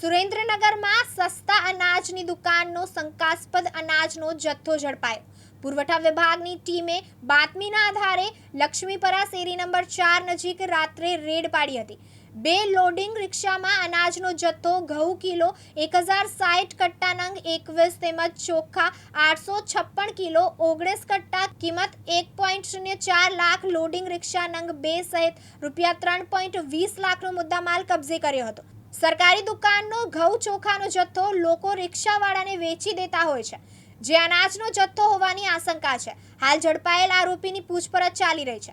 સુરેન્દ્રનગરમાં સસ્તા અનાજની દુકાનનો શંકાસ્પદ અનાજનો જથ્થો ઝડપાયો. પુરવઠા વિભાગની ટીમે બાતમીના આધારે લક્ષ્મીપરા શેરી નંબર ચાર નજીક રાત્રે રેડ પાડી હતી. બે લોડિંગ રિક્ષામાં અનાજનો જથ્થો ઘઉં કિલો, એક હજાર સાઠ કટ્ટા નંગ, એકવીસ તેમજ ચોખા, આઠસો છપ્પન કિલો, ઓગણીસ કટ્ટા કિંમત એક પોઈન્ટ શૂન્ય ચાર લાખ લોડિંગ રિક્ષા નંગ બે સહિત રૂપિયા ત્રણ પોઈન્ટ વીસ લાખનો મુદ્દામાલ કબજે કર્યો હતો. સરકારી દુકાનનો ઘઉં ચોખાનો જથ્થો લોકો રિક્ષાવાળાને વેચી દેતા હોય છે, જે અનાજનો જથ્થો હોવાની આશંકા છે. હાલ ઝડપાયેલ આરોપીની પૂછપરછ ચાલી રહી છે.